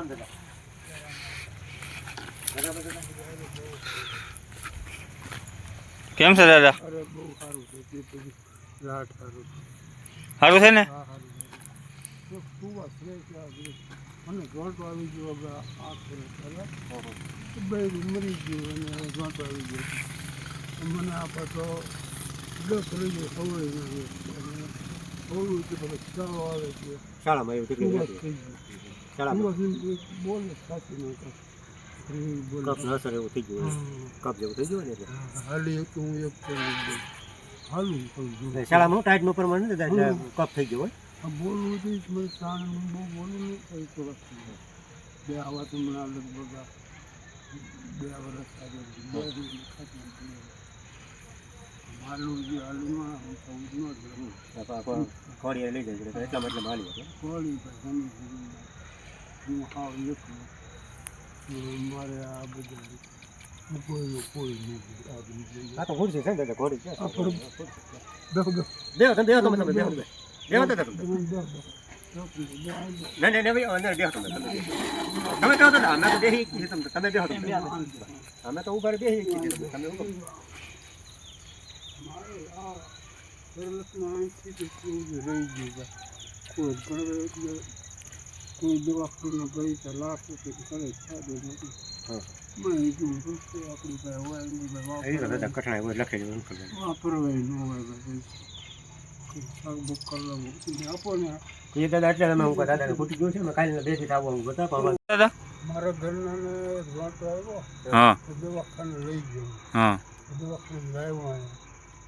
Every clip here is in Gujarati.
દાદા કેમ છે દાદા? અરે બહુ સારું છે ને? મને જોંટ આવી ગયો હવે આ કરે પહેલાં બે મરી ગયું અને હવે જોંટ આવી ગયો મને આ પાછો દસ અવળું કે પેલો આવે છે. શાળામાં એવું સુવા બોલે કફ અસર એવું થઈ ગયું કપ જેવું થઈ ગયું ને એટલે. હાલી એક હું એક હાલું શાળામાં હું પ્રમાણ પ્રમાણે કફ થઈ ગયો હોય. બોલવું હતું મને બહુ બોલું નહીં કઈ તો વસ્તુ બે આવા તો મને લગભગ બે વર્ષ આગળ બે. માલું જે હાલુમાં હું જ ખોડી લઈ જાય એટલે હતો કોળી પર ઘણી બધી હું હાવ એકલો મારે આ બધા કોઈનું કોઈ નથી આ તો ખુરશી છે દાદા ખોડી છે. બેહો બેહો. તમે બેહો તમે બેહો બેહો દાદા તમે. નહીં નહીં નહીં ભાઈ અંદર બેહો તમે તમે. તમે દાદા અમે તો બેહી છીએ તમે તમે બેહો તમે. અમે તો ઊભા બેહી છીએ તમે ઊભા. મારે આ સરલતમાં કેવું રહી ગયું કોઈ પણ કોઈ દવાખાનો ગઈ તો લાખ રૂપિયા કરે સાદો નથી. ભાઈ. મારા ઘરના દવાખાને લઈ ગયો. હા. દવાખાને લાવ્યો અહીંયા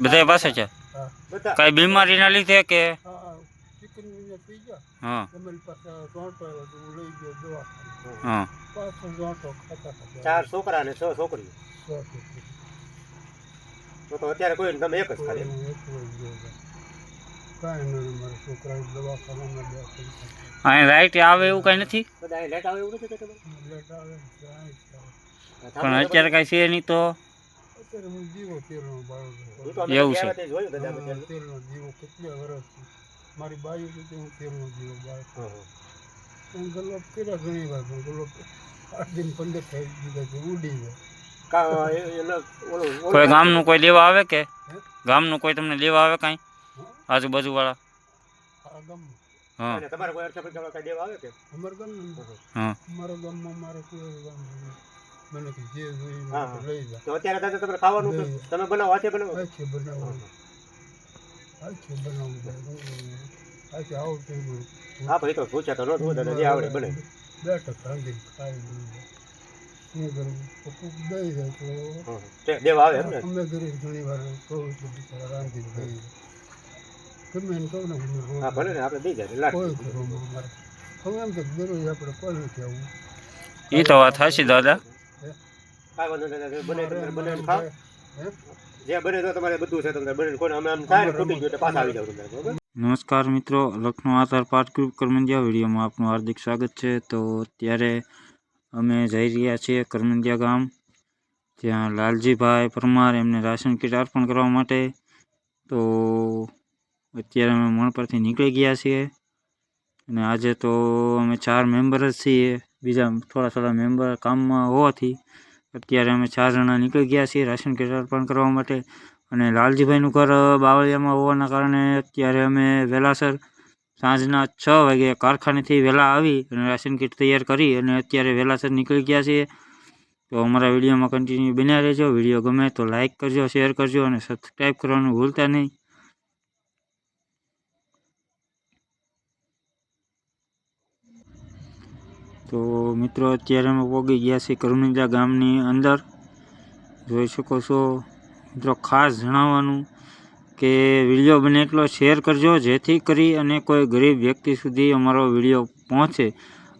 બધા પાસે છે? કઈ બધા કાંઈ બીમારીના લીધે કે? ચાર છોકરા અને છ છોકરીઓ. તો તો અત્યારે કોઈ ને તમે એક જ ખાલી. અહીં લાઈટ આવે એવું કાંઈ નથી? ને. પણ અત્યારે કાંઈ છે નહીં તો? અત્યારે હું તેલનો એવું છે. તેલનો જીવો કેટલા વર્ષથી મારી બાઈ હતી હું તેલનો જીવો બાળકો. હા, હા. પણ ગલોપ કર્યા ઘણી વાર પણ ગલોપ આઠ દિન પંદર થઈ દીધા છે ઉડી જાય કા- એ- એને ઓલું- ઓલું- કોઈ ગામનું કોઈ લેવા આવે કે? ગામનું કોઈ તમને લેવા આવે કાંઈ? આજુબાજુ વાળા હા. તમારે કોઈ અર્થ દેવા આવે કે? અમારા ગામમાં હા. અમારા ગામમાં મારે કોઈ ગામ. મને કે જે જોઈએ એ હા, લઈ જા. તો અત્યારે દાદા તમારે ખાવાનું તમે બનાવો હાથે બનાવો. આ છે બનાવવું આ છે બનાવવું આ છે આવતું નહીં. હા ભાઈ તો પૂછ્યા તો ન દાદા જે આવડે બને. બેઠક રાંધીને ખાઈ શું કરવું તો દઈ જાય તો. દેવા આવે એમ ને અમે ઘરે ઘણી વાર કહું છું બિચારા રાંધીને દઈ ગમે એને કહું ને હા ભલે ને આપણે દઈ જાય કોઈ ઘરોમાં અમારે. હવે એમ કે દરરોજ આપણે કોઈ નથી આવું એ તો વાત હશે દાદા. કાંઈ વાંધો નહીં બને તમારે બને ને જે બને તો તમારે બધું છે તમને બને કોઈને અમે આમ થાય ને તૂટી ગયું એટલે પાછા આવી જાવ તમને બરોબર? નમસ્કાર મિત્રો લખનઉ આધાર પાર્ટ ગ્રુપ કરમંદિયા વિડીયોમાં આપનું હાર્દિક સ્વાગત છે. તો અત્યારે અમે જઈ રહ્યા છીએ કરમંદિયા ગામ ત્યાં લાલજીભાઈ પરમાર એમને રાશન કીટ અર્પણ કરવા માટે. તો અત્યારે અમે મણ પરથી નીકળી ગયા છીએ. અને આજે તો અમે ચાર મેમ્બર જ છીએ. બીજા થોડા થોડા મેમ્બર કામમાં હોવાથી અત્યારે અમે ચાર જણા નીકળી ગયા છીએ રાશન કીટ અર્પણ કરવા માટે અને લાલજીભાઈનું ઘર બાવળિયામાં હોવાના કારણે અત્યારે અમે વહેલાસર સાંજના છ વાગે કારખાનેથી વહેલા આવી અને રાશન કીટ તૈયાર કરી અને અત્યારે વહેલાસર નીકળી ગયા છીએ. તો અમારા વિડીયોમાં કન્ટિન્યુ બન્યા રહેજો. વીડિયો ગમે તો લાઇક કરજો શેર કરજો અને સબસ્ક્રાઈબ કરવાનું ભૂલતા નહીં. તો મિત્રો, અત્યારે અમે પહોંચી ગયા છીએ કરમંજા ગામની અંદર. જોઈ શકો છો. મિત્રો, ખાસ જણાવવાનું કે વીડિયો બને એટલો શેર કરજો, જેથી કરી અને કોઈ ગરીબ વ્યક્તિ સુધી અમારો વીડિયો પહોંચે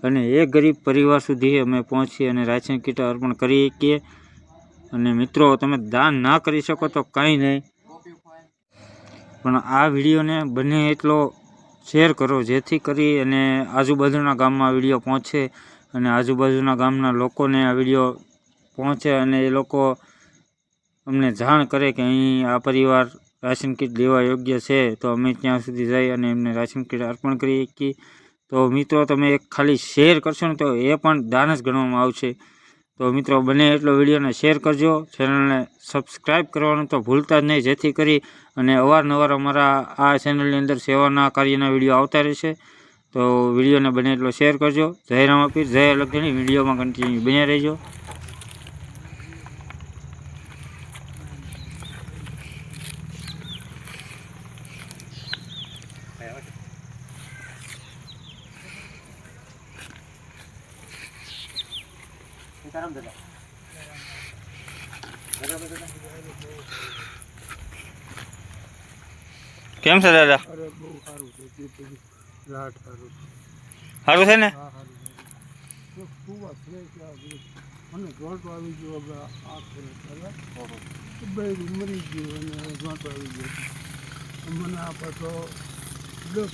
અને એ ગરીબ પરિવાર સુધી અમે પહોંચી અને રાશન કીટ અર્પણ કરી શકીએ. અને મિત્રો, તમે દાન ના કરી શકો તો કંઈ નહીં. પણ આ વિડીયોને બને એટલો શેર કરો. જેથી કરી અને આજુબાજુના ગામમાં વીડિયો પહોંચે અને આજુબાજુના ગામના લોકોને આ વીડિયો પહોંચે અને એ લોકો અમને જાણ કરે કે અહીં આ પરિવાર રાશન કીટ લેવા યોગ્ય છે. તો અમે ત્યાં સુધી જઈ અને એમને રાશન કીટ અર્પણ કરી શકીએ. તો મિત્રો, તમે એક ખાલી શેર કરશો ને તો એ પણ દાન જ ગણવામાં આવશે. તો મિત્રો બને એટલો વિડીયોને શેર કરજો. ચેનલને સબસ્ક્રાઈબ કરવાનું તો ભૂલતા જ નહીં. જેથી કરી અને અવારનવાર અમારા આ ચેનલની અંદર સેવાના કાર્યના વીડિયો આવતા રહેશે. તો વિડીયોને બને એટલો શેર કરજો. જય રામાપીર, જય અલગધણી વિડીયોમાં કન્ટિન્યુ બન્યા રહેજો સીતારામ દાદા બરાબર દાદા કેમ છે દાદા અરે બહુ સારું છે તે પછી લાટ સારું છે સારું છે ને હા સારું છે એક સુવા છે કે આ બધું મને જોંટ આવી ગયો છે દાદા? કરે પહેલાં. બે મરી ગયું અને જોંટ આવી ગયો મને આ પાછો દસ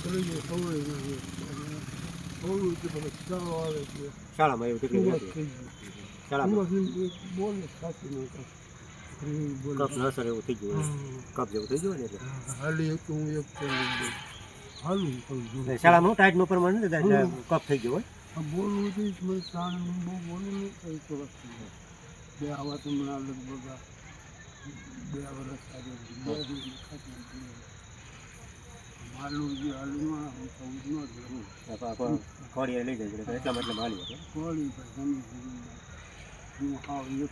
નથી અને સવડું છે પછી ચાલો આવે છે. શાળામાં એવું એક બોલે સાચી નહીં કપ એવું થઈ ગયું હોય. કપ જેવું થઈ ગયું ને એટલે. હાલી એક હું એક હાલું છું શાળામાં ટાઈટનું પ્રમાણ નથી એટલે કપ થઈ ગયો હોય. બોલવું હતું મને સાણ બહુ બોલું નહીં કઈ વસ્તુ બે આવા તો મને લગભગ બે વર્ષ આગળ જે હાલુમાં હું જ લઈ જાય એટલા ગમે તે ગમે. હું હાવ એકલો. તો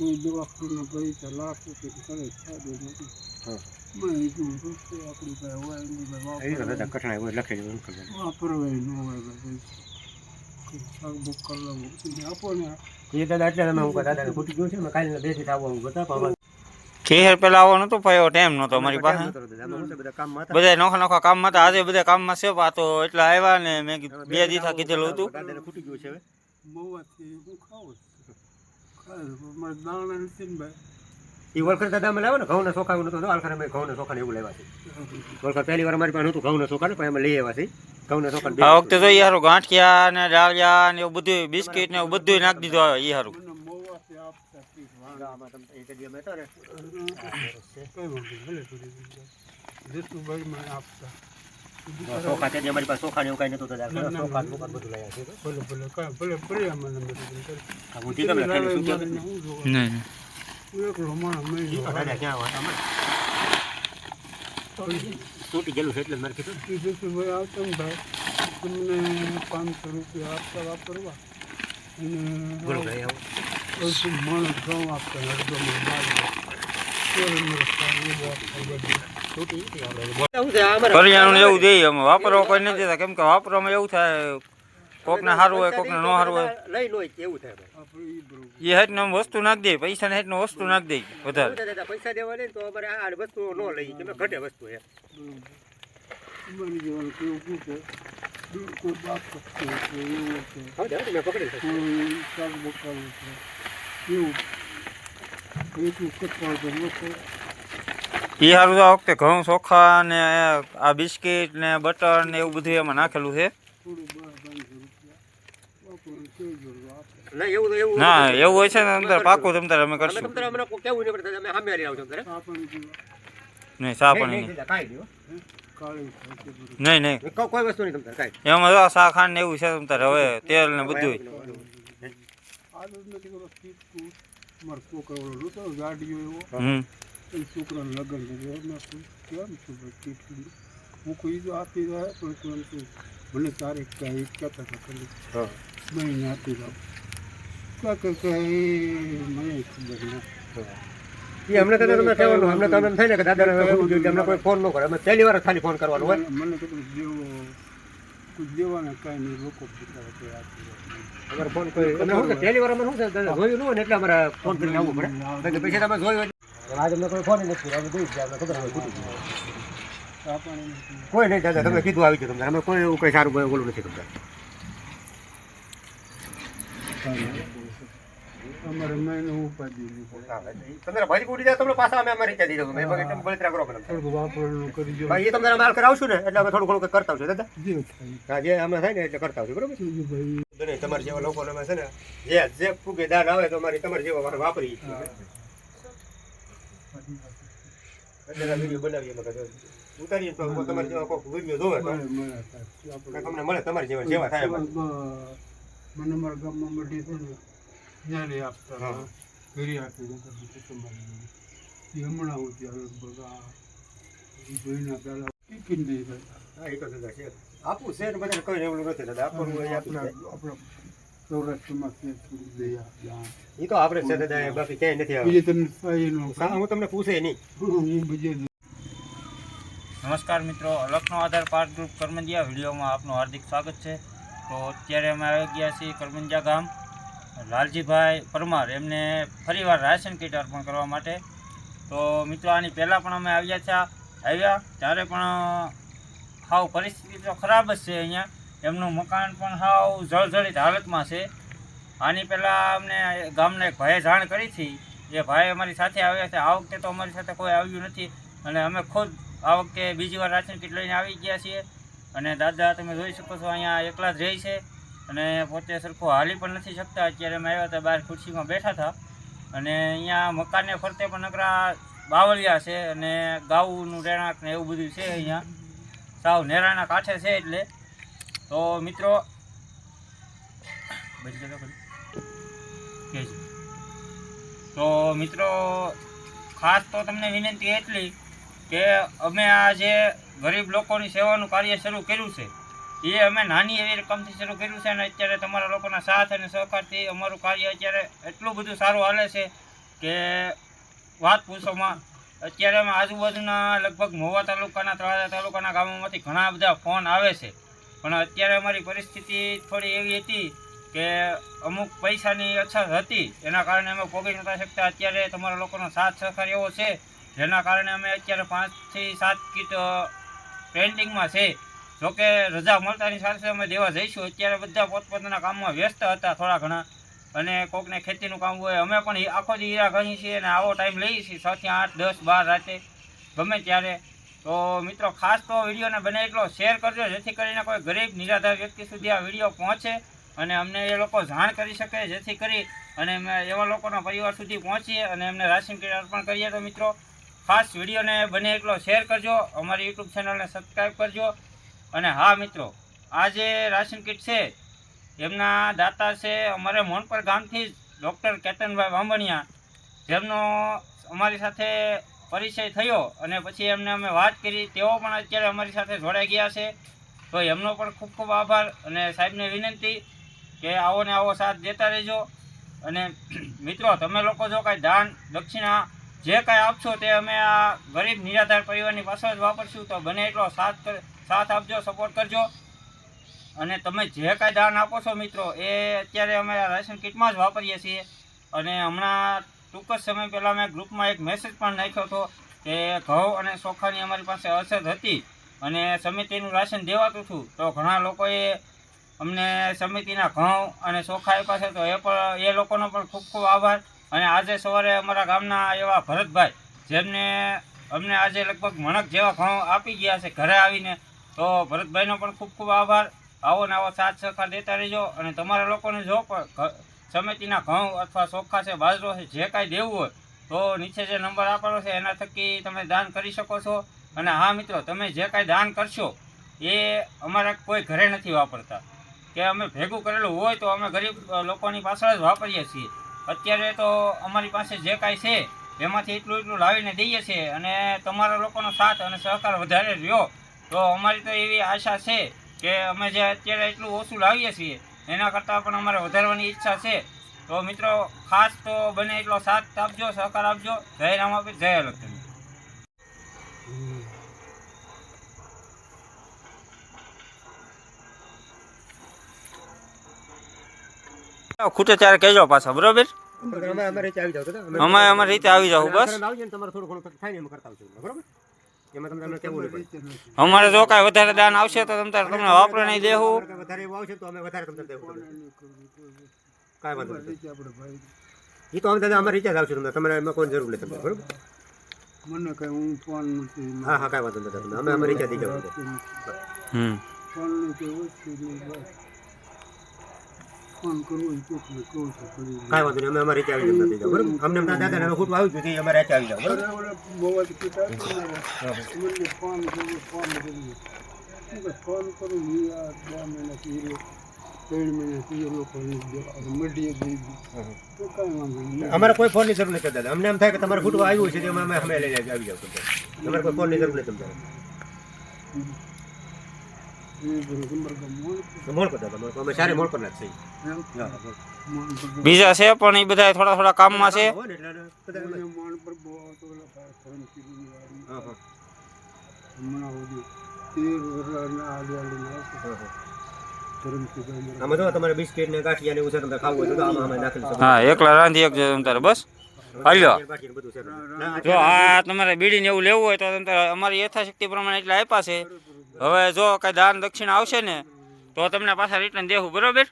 કોઈ દવાખાને ગઈ તો લાખ રૂપિયા કરે ફાયદો નથી. મેં કીધું રૂપિયા આપણી પાસે હોય એની પાસે એ તો દાદા વાપરવાય. કઠણાઈ હોય લખેલું હોય અંકલ દાદા. વાપરવાય ન હોય ભાઈ શાક બુક કરવું આપો ને એ દાદા એટલે અમે હું દાદાને ખૂટી ગયું છે અમે કાલે બેથી આવો હું બતાવો અમારે પેલા આવવાનો તો પાયો ટાઈમ નહોતો અમારી પાસે. નતો બધા નોખા નોખા કામમાં માં આજે બધા કામમાં છે પાતો આ તો એટલા આવ્યા ને મેં કીધું બે દિવસા કીધેલું હતું. દાણા નથી ને ભાઈ. એ વળખર દાદા અમે લાવ્યો ને ઘઉંના ચોખા એવું નતું વળખર અમે ઘઉંના ચોખા એવું લેવા છે. વળખર પહેલી વાર અમારી પાસે નહોતું ઘઉંના ચોખા ને પણ અમે લઈ આવ્યા છે. ઘઉંના ચોખા આ વખતે તો ઈ હારું ગાંઠિયા ને ડાળિયા ને એવું બધું બિસ્કિટ ને એવું બધું નાખી દીધું આવે ઈ હારું. મને આપતા. ચોખા છે અમારી પાસે ચોખા ને એવું કાંઈ નતું ચોખા બધું લઈ ભલે ભલે ભલે ભલે ઠીક અમે? નહીં ક્યાં હોય તૂટી ગયેલું છે એટલે જ મારે કીધું આવતા ને ભાઈ તમને પાંચસો રૂપિયા આપતા વાપરવા બોલો અને ભાઈ આવો. માણસ ઘઉં આપતા અડધો મને કરિયાણું ને એવું દઈએ અમે વાપરવા કોઈ નથી દેતા. કેમ કે વાપરવામાં એવું થાય, કોકને સારું હોય, કોકને ન સારું હોય. લઈ લો એવું થાય. એ હેઠ વસ્તુ નાખી દે પૈસા ને હેઠ વસ્તુ નાખી દે વધારે. પૈસા દેવા ને તો અમારે આ વસ્તુ ન લઈ કે ઘટે વસ્તુ એ એવું એ સારું આ વખતે ઘઉં ચોખા ને આ બિસ્કિટ ને બટર ને એવું બધું એમાં નાખેલું છે. ના, એવું તો એવું ના એવું હોય છે ને અંદર પાકું તમ તારે અમે કરશું. તમ તારે અમને કોઈ કહેવું નહીં સા જેવા નહીં નહીં, નહીં, કાંઈ વસ્તુ તમ તારે, એમાં જો શા ખાંડ ને એવું છે તમ તારે હવે તેલ ને બધું નથી ગાડીઓ એવો. હમ. એ છોકરાને લગ્ન કર્યો કેમ છું? હું કોઈ તો આપી રહ્યા પણ કેમ છું કે મને તારીખ કહી કહેતા હતા ખાલી હા મહિને આપી દઉં કાં કે કે મને ખબર ના. એ અમને તો તમે કહેવાનું અમને તો એમ થાય ને કે દાદાને હવે અમને કોઈ ફોન ન કરે. અમે પહેલી વાર ખાલી ફોન કરવાનો હોય. મને દેવો કોઈ દેવાના કાંઈ નહીં લોકો અમારે ફોન કોઈ અમે શું પહેલી વાર અમે શું છે જોયું ન હોય એટલે અમારે ફોન કરીને આવવું પડે. પછી તમે જોયું આજે કોઈ ફોન નથી અમે જોઈ જ ખબર હોય ખૂટી કોઈ નહીં દાદા તમે કીધું આવી ગયું તમને. અમે કોઈ એવું કઈ સારું બોલું નથી કરતા અમારે મહિને ઉપાધિ નહીં. તમે ઉડી જાય તમને પાછા અમે અમારી ત્યાં દીધો મેં એકદમ બળતરા કરો મને થોડુંક વાપરવાનું કરી ભાઈ એ તમને કરાવશું ને એટલે અમે થોડું ઘણું કરતા આવશું દાદા. જે હા જે અમે થાય ને એટલે કરતા આવશું બરોબર? તમારા જેવા લોકોને અમે છે ને જે જે ફૂગે દાન આવે તો અમારી તમારા જેવા વાર વાપરી વીડિયો બનાવીએ ઉતારીએ તો તમારે જેવા કોઈ વીડિયો જોવે તો. મળે તમારી જેવા જેવા થાય મને મારા ગામમાં મળી છે ને જ્યારે આપતા આપી દેતા. એ હમણાં હું ત્યારે બધા જોઈને પહેલા ટિફિન દઈ ગયા હા એ તો દાદા છે. આપવું છે ને બધાને કઈ એવું નથી દાદા. આપવાનું. આપણા નમસ્કાર મિત્રો અલખનો આધાર પાર્ક ગ્રુપ કરમંજિયા વિડીયોમાં આપનું હાર્દિક સ્વાગત છે. તો અત્યારે અમે આવી ગયા છીએ કરમંજિયા ગામ. લાલજીભાઈ પરમાર એમને ફરીવાર રાશન કીટ અર્પણ કરવા માટે. તો મિત્રો, આની પહેલાં પણ અમે આવ્યા છે, આવ્યા. ત્યારે પણ હાવ પરિસ્થિતિ તો ખરાબ જ છે અહીંયા. એમનું મકાન પણ સાવ જળજળિત હાલતમાં છે. આની પહેલાં અમને ગામના એક ભાઈએ જાણ કરી હતી. એ ભાઈ અમારી સાથે આવ્યા છે. આ વખતે તો અમારી સાથે કોઈ આવ્યું નથી. અને અમે ખુદ આ વખતે બીજી વાર રાશન કીટ લઈને આવી ગયા છીએ. અને દાદા, તમે જોઈ શકો છો, અહીંયા એકલા જ રહે છે. અને પોતે સરખું હાલી પણ નથી શકતા. અત્યારે અમે આવ્યા હતા બહાર ખુરશીમાં બેઠા હતા. અને અહીંયા મકાનને ફરતે પણ નકરા બાવળિયા છે અને ગાઉનું રહેણાંક ને એવું બધું છે અહીંયા. સાવ નેરાના કાંઠે છે એટલે. તો મિત્રો તો મિત્રો, ખાસ તો તમને વિનંતી એટલી કે અમે આ જે ગરીબ લોકોની સેવાનું કાર્ય શરૂ કર્યું છે, એ અમે નાની એવી રકમથી શરૂ કર્યું છે અને અત્યારે તમારા લોકોના સાથ અને સહકારથી અમારું કાર્ય અત્યારે એટલું બધું સારું હાલે છે કે વાત પૂછોમાં અત્યારે આજુબાજુના લગભગ મોવા તાલુકાના ત્રાજા તાલુકાના ગામોમાંથી ઘણા બધા ફોન આવે છે. પણ અત્યારે અમારી પરિસ્થિતિ થોડી એવી હતી કે અમુક પૈસાની અછત હતી. એના કારણે અમે પોગી નહોતા શકતા. અત્યારે તમારા લોકોનો સાથ સહકાર એવો છે, જેના કારણે અમે અત્યારે પાંચથી સાત કીટ પેન્ટિંગમાં છે. જોકે રજા મળતાની સાથે અમે દેવા જઈશું. અત્યારે બધા પોતપોતાના કામમાં વ્યસ્ત હતા થોડા ઘણા. અને કોકને ખેતીનું કામ હોય, અમે પણ આખો દી હીરા ગણી છીએ અને આવો ટાઈમ લઈએ છીએ. છથી આઠ, દસ, બાર રાતે. ગમે ત્યારે. તો મિત્રો, ખાસ તો વિડીયોને બને એટલો શેર કરજો, જેથી કરીને કોઈ ગરીબ, નિરાધાર વ્યક્તિ સુધી આ વીડિયો પહોંચે અને અમને એ લોકો જાણ કરી શકે, જેથી કરી અને અમે એવા લોકોના પરિવાર સુધી પહોંચીએ અને એમને રાશન કીટ અર્પણ કરીએ. તો મિત્રો, ખાસ વિડીયોને બને એટલો શેર કરજો, અમારી યુટ્યુબ ચેનલને સબસ્ક્રાઈબ કરજો. અને હા, મિત્રો, આ જે રાશન કીટ છે, એમના દાતા છે અમારે મોનપર ગામથી જ ડૉક્ટર કેતનભાઈ વાંબણિયા જેમનો અમારી સાથે પરિચય થયો અને પછી એમને અમે વાત કરી. તેઓ પણ અત્યારે અમારી સાથે જોડાઈ ગયા છે. તો એમનો પણ ખૂબ ખૂબ આભાર અને સાહેબને વિનંતી કે આવો ને આવો સાથ દેતા રહેજો. અને મિત્રો, તમે લોકો જો કાંઈ દાન, દક્ષિણા જે કાંઈ આપશો તે અમે આ ગરીબ, નિરાધાર પરિવારની પાસે જ વાપરશું. તો બને એટલો સાથ સાથ આપજો સપોર્ટ કરજો. અને તમે જે કાંઈ દાન આપો છો મિત્રો, એ અત્યારે અમે રાશન કીટમાં જ વાપરીએ છીએ. અને હમણાં ટૂંક જ સમય પહેલાં મેં ગ્રુપમાં એક મેસેજ પણ નાખ્યો હતો કે ઘઉં અને ચોખાની અમારી પાસે અછત હતી અને સમિતિનું રાશન દેવાતું હતું. તો ઘણા લોકોએ અમને સમિતિના ઘઉં અને ચોખા આપ્યા છે. તો એ પણ, એ લોકોનો પણ ખૂબ ખૂબ આભાર. અને આજે સવારે અમારા ગામના એવા ભરતભાઈ, જેમને અમને આજે લગભગ મણક જેવા ઘઉં આપી ગયા છે ઘરે આવીને, તો ભરતભાઈનો પણ ખૂબ ખૂબ આભાર. આવો ને આવો સાથ સહકાર દેતા રહેજો અને તમારા લોકોને જો પણ સમિતિના ઘઉં અથવા ચોખા છે, બાજરો છે, જે કાંઈ દેવું હોય, તો નીચે જે નંબર આપેલો છે, એના થકી તમે દાન કરી શકો છો. અને હા મિત્રો, તમે જે કાંઈ દાન કરશો, એ અમારા કોઈ ઘરે નથી વાપરતા. કે અમે ભેગું કરેલું હોય, તો અમે ગરીબ લોકોની પાછળ જ વાપરીએ છીએ. અત્યારે તો અમારી પાસે જે કાંઈ છે, એમાંથી એટલું એટલું લાવીને દઈએ છીએ. અને તમારા લોકોનો સાથ અને સહકાર વધારે રહ્યો, તો અમારી તો એવી આશા છે કે અમે જે અત્યારે એટલું ઓછું લાવીએ છીએ એના કરતાં પણ અમારે વધારવાની ઈચ્છા છે. તો મિત્રો ખાસ તો બને એટલો સાથ આપજો સહકાર આપજો. જય રામાપીર જય લક્ષ્મી ખૂટે ત્યારે કહેજો પાછા બરોબર? અમે અમારે રીતે આવી જાવ અમે અમારી રીતે આવી જાવ બસ. તમારે થોડું ઘણું થાય ને એમ કરતા આવજો બરોબર? અમારે જો કાંઈ વધારે દાન આવશે તો તમ તમને વાપરે નહીં દેવું. વધારે આવશે તો અમે વધારે તમને દેવું કાંઈ વાંધો નથી એ તો અમે દાદા અમારી રીતે આવશે તમને તમારે એમાં કોઈ જરૂર નહીં તમને બરોબર? મને કઈ હું ફોન નથી હા હા કાંઈ વાંધો નથી તમે અમે અમારી રીતે દઈ જાવ હમ. ફોનની કોઈ વસ્તુ નહીં બસ ફોન કરવો કરી કાંઈ વાંધો નહીં અમે અમારે રીતે આવી જતા થઈ બરોબર? અમને દાદા દાદા હવે ખોટું આવ્યું તે અમારે રીતે આવી જાવ બરાબર? જ પિતા ફોન કર્યો ફોન કર્યો ફોન કરું હું આ બે મહિના પીરે ત્રણ મહિના પીરે અમારે કોઈ ફોનની જરૂર નથી દાદા. અમને એમ થાય કે તમારે ફૂટવા આવ્યું છે અમે અમે લઈને આવી જાવ તમારે કોઈ ફોનની જરૂર નથી તમારે મોડ કરતા તમારે અમે સારી મોડ પર નાખશે બીજા છે પણ એ બધા થોડા થોડા કામમાં છે. હા, એકલા રાંધી એક તારે બસ? હાલ્યો. જો આ તમારે બીડીને એવું લેવું હોય તો તમારે અમારી યથાશક્તિ પ્રમાણે એટલે આપ્યા છે. હવે જો કઈ દાન દક્ષિણા આવશે ને તો તમને પાછા રિટર્ન દેવું બરોબર?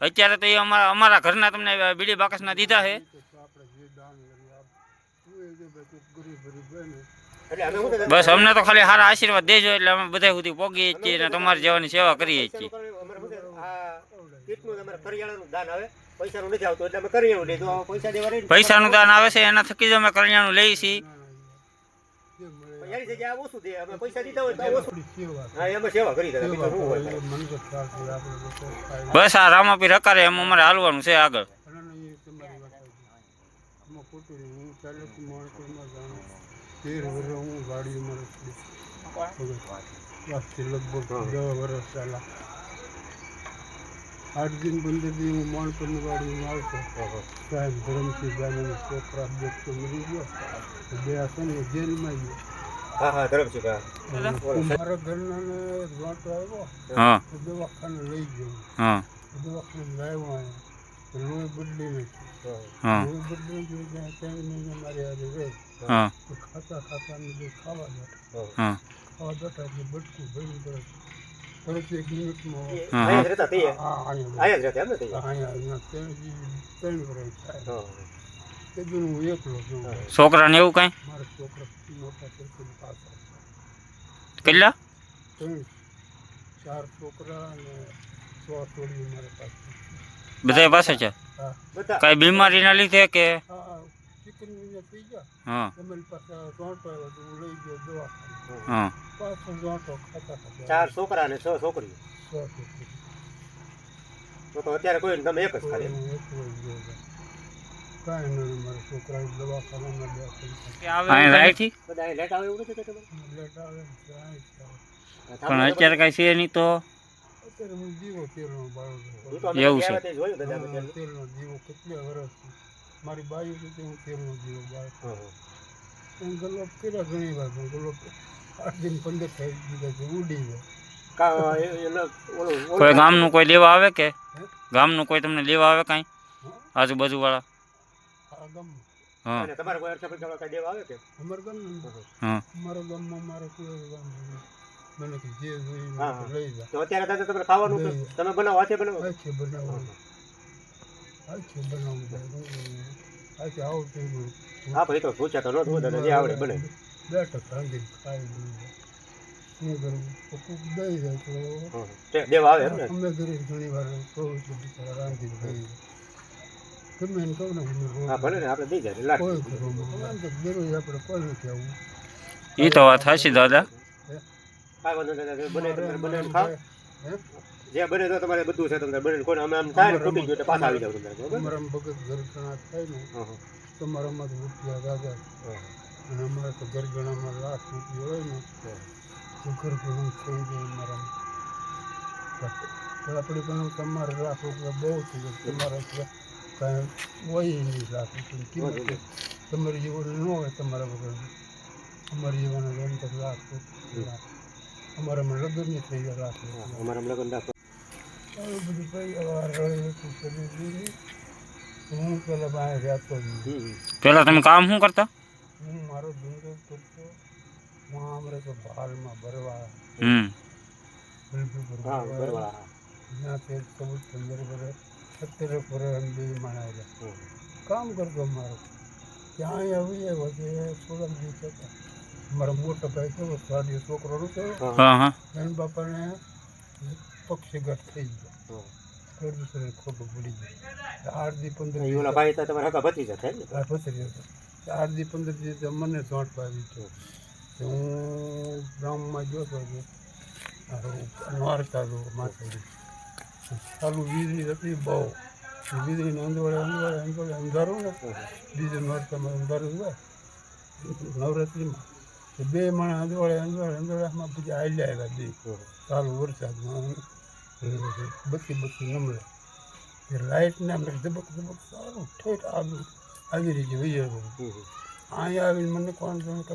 અત્યારે તો અમારા અમારા ઘરના તમને બીડી બાકસના દીધા છે. બસ અમને તો ખાલી સારા આશીર્વાદ દેજો એટલે અમે બધા સુધી પોગીએ છીએ અને તમારી જવાની સેવા કરીએ છીએ. પૈસાનું દાન આવે છે એના થકી જ અમે કરિયાણું લઈએ છીએ. એની જગ્યાએ ઓછું દે અમે પૈસા દીધા હોય તો ઓછું હા એમાં સેવા કરી બસ આ રામાપીર રકારે એમ અમારે હાલવાનું છે આગળ. આઠ દિન પંદર દિન હું માણસોની ગાડીમાં આવતો સાહેબ ધરમથી ગાડીના છોકરા મરી ગયો. બે આ ને જેલમાં ગયો. હા હા ધરમસિંહ મારા ઘરનાને વાંટો આવ્યો હા. દવાખાને લઈ ગયો. હા. દવાખાને લાવ્યો લોહી બદલી નાખ્યું હા. લોહી બદલી ગયું ત્યાં ત્રણ મહિના મારી હારે રહે. હા. તો ખાતા ખાતા ને ખાવા બેઠા. હા. ખાવા બેઠા એટલે બટકું ભર્યું કરે તરત એક મિનિટમાં હા, અહીંયા રહેતા તે? અહીંયા અહીંયા ત્રણ ત્રણ વર્ષ થાય. હા. હું. છોકરાને એવું કાંઈ મારા છોકરા મોટા છોકરી પાછા કેટલા ત્રણ ચાર છોકરા અને સો છોડી મારા પાસે બધા પાસે છે હા બધા કઈ બીમારીના લીધે કે હા ચિકન મિનિટ થઈ ગયા હા તમારી પાસે ચોંટો આવ્યો તો હું લઈ ગયો દવાખાને હા પાછો ચોંટો ખાતા ખાતા ચાર છોકરા અને છ છોકરીઓ સો છોકરી તો તો અત્યારે કોઈ તમે એક જ ખાલી કાંઈ નહીં મારા છોકરા દવાખાનામાં બે પૈસા અહીં રાઈથી બધા અહીં લેટ આવે એવું નથી લેટ આવે ને ત્યાં જ આવે. પણ અત્યારે કઈ છે નહીં તો? અત્યારે હું જીવો તેલનો એવું છે. તેલનો જીવો કેટલા વર્ષથી મારી બાઈ રીતે હું તેલનો જીવો બાળકો હા, હા. એમ ગલોપ કર્યા ઘણી વાર પણ ગલોપ આઠ દિન પંદર થઈ દીધા છે ઉડી જાય કા- એ- એનો ઓલું- ઓલું કોઈ ગામનું કોઈ લેવા આવે કે? ગામનું કોઈ તમને લેવા આવે કાંઈ? આજુબાજુ વાળા આ ગામ હા. તમારે કોઈ અડધા પૈસા દેવા આવે કે? અમારા ગામનું હા. અમારા ગામમાં મારે કોઈ ગામ મને કે જે. લઈ જા તો અત્યારે દાદા તમારે ખાવાનું તમે બનાવો હાથે બનાવો? આ છે બનાવવાનું આ છે બનાવવું ભાઈ આ છે આવડતું હા ભાઈ તો પૂછ્યા તો ન દાદા જે આવડે બને. બેઠક રાંધીને ખાઈ શું કરવું કોક દઈ જાય તો દેવા આવે એમ ને અમે ઘરે ઘણી વાર પ્રવૃત્તિ બિચારા રાંધીને ખાઈએ ગમે એને કહું ને હા ભલે ને આપણે દઈ જાય. લાખ દરરોજ આપણે કોઈ કહેવું એ તો વાત હશે દાદા. કાંઈ વાંધો નહીં દાદા બને બને ખાવ જે બને તો તમારે બધું છે તમને બને કોને અમે આમ થાય ને તૂટી ગયું એટલે પાછા આવી જાવ તમને બરાબર? અમારા ભગત ગરગણા થાય ને હા. તમારામાં રૂપિયા દાદા અને અમારે તો ગરગણામાં લાખ રૂપિયા હોય ને તો ગરગણું થઈ જાય મારા તો આપણી પણ તમારે લાખ રૂપિયા બહુ થઈ જાય તમારે કાંઈ હોય નહીં લાખ રૂપિયાની કિંમત તમારી જીવન ન હોય તમારા વગર અમારી જીવન એમ તો લાખ રૂપિયા અમારામાં લગ્ન થઈ ગયા લાખ રૂપિયા અમારા લગ્ન રાખો આવું બધું કઈ વાર રહે હતું કરી દીધી હું પેલા બહાર રહેતો જ નહીં પેલા તમે કામ શું કરતા હું મારો ધંધો કરતો હું અમારે તો ભાલમાં ભરવા હમ બિલકુલ હા ભરવા બરોબર ત્યાં તે ચૌદ પંદર વર્ષ સત્તર વર્ષ બે માણા કામ કરતો મારો. ત્યાં આવી આવ્યો કે સોળમ દિવસ હતા મારો મોટો ભાઈ કેવો સાડીઓ છોકરો નતો હા હા. એના બાપાને પક્ષીઘાત થઈ ગયો. પ્રદૂષણ ખૂબ પડી ગયું દી પંદર ઓલા ભાઈ તો તમારા હકા ભત્રીજા થાય ને? હતો પંદર દી મને ચોંટ ગયો તો. હું ગામમાં ગયો હતો કે નોરતા હતો માથે. ચાલુ વીજળી હતી, બહુ. વીજળીને અંદવાડે અંદવાડે અંદવાડે અંધારું ને બીજે નોરતામાં અંધારું હોય. નવરાત્રિમાં. બે માણસ અંદવાડે અંદવાડે અંદવાડામાં પછી હાલ્યા આવ્યા બે. ચાલુ વરસાદમાં. બત્તી બત્તી નમળે. એ લાઇટને અમે ધબક ધબક સારું ઠેઠ આગળ આવી રીતે વહી અહીંયા આવીને મને કોણ કે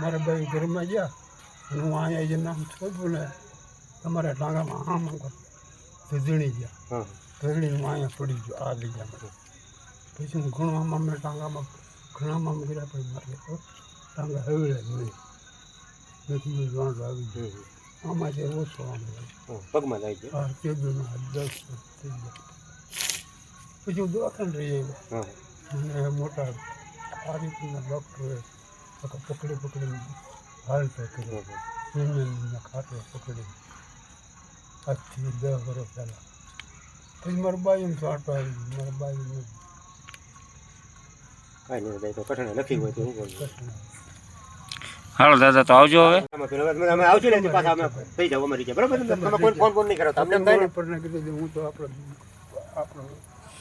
મારા ભાઈ ઘરમાં ગયા. અને હું અહીંયા જે નામ શોધું ને, તમારા ટાંગામાં આમ આમ ધજણી ગયા. હા. હું અહીંયા પડી ગયો આ જગ્યામાં. પછી હું ઘણું આમ અમે ટાંગામાં ઘણામાં કર્યા પછી મારે તો ટાંગા હવેલા જ નહીં. નથી મેં જાણ આવી ગયો. આમાં જે ઓછો આમ. પગમાં જાય છે? આ તેજોમાં દસ થઈ ગયા. પછી હું દવાખાને રહી આવ્યો. હા. અને મોટા આ રીતના ડૉક્ટરે પકડી પકડીને હાલતો કર્યો ખાટલો પકડી. આજથી દસ વર્ષ પહેલાં. પછી મારા તો આટો આવી ગયો. મારા બાઈને કાંઈ નહીં તો કઠણ લખી હોય તો હું બોલું. કશું હાલો દાદા તો આવજો હવે. અમે આવજો આવશું ને પાછા અમે થઈ જાવ અમારી રીતે બરાબર? તમે કોઈ ફોન ફોન નહીં કરો. તમને એમ થાય ને પર કીધું હું તો આપણો આપણો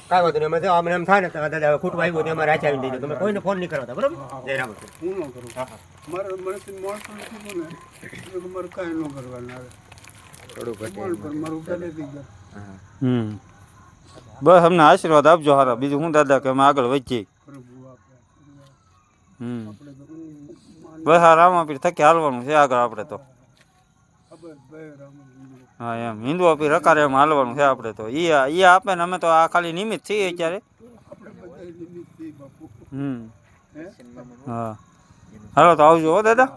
કાંઈ વાંધો નહીં અમે તો અમને એમ થાય ને દાદા હવે ખૂટું આવ્યું ને અમારે આચા આવીને દઈ તમે કોઈને ફોન નહીં કરાવતા બરાબર? જય રામ હું ન કરું. મારે મને માણસો કીધું ને મારે કાંઈ ન કરવાનું આવે. હમ. બસ અમને આશીર્વાદ આપજો હારા. બીજું હું દાદા કે અમે આગળ વધીએ. હમ. હું બસ આ રામાપીર થકી હાલવાનું છે આગળ આપણે તો. હા એમ. હિન્દુ આપી રકારે એમ હાલવાનું છે આપણે તો. એ એ આપે ને અમે તો આ ખાલી નિમિત્ત છીએ અત્યારે. હમ. હા? હાલો તો આવજો હો દાદા.